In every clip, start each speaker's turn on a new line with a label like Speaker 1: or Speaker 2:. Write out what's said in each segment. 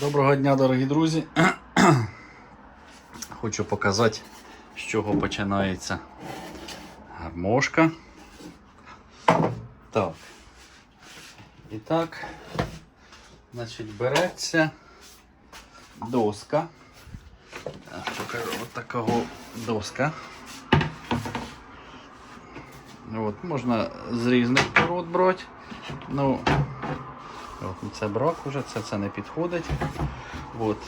Speaker 1: Доброго дня, дорогі друзі. Хочу показати, з чого починається гармошка. Так. І так, значить, береться доска. Покажу от такого доска. От, можна з різних пород брати. Ну, От, це брак уже, це, це не підходить. От.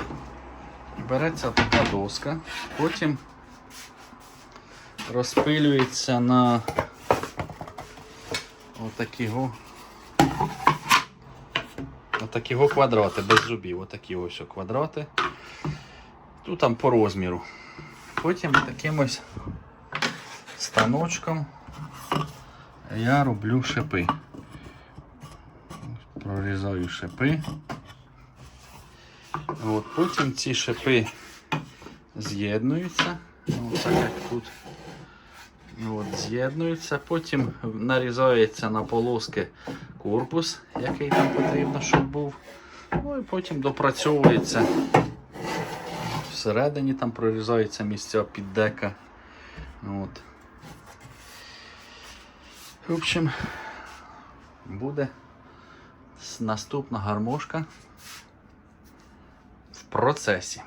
Speaker 1: Береться така доска, потім розпилюється на отакі отакі квадрати, без зубів, отакі ось квадрати. Тут там по розміру. Потім таким ось станочком я роблю шипи прорізаю шипи. От, потім ці шипи з'єднуються. Так як тут. От, з'єднуються, потім нарізається на полоски корпус, який там потрібно, щоб був. Ну і потім допрацьовується. Всередині там прорізаються місця під дека. От. В общем, буде Наступна гармошка в процесі.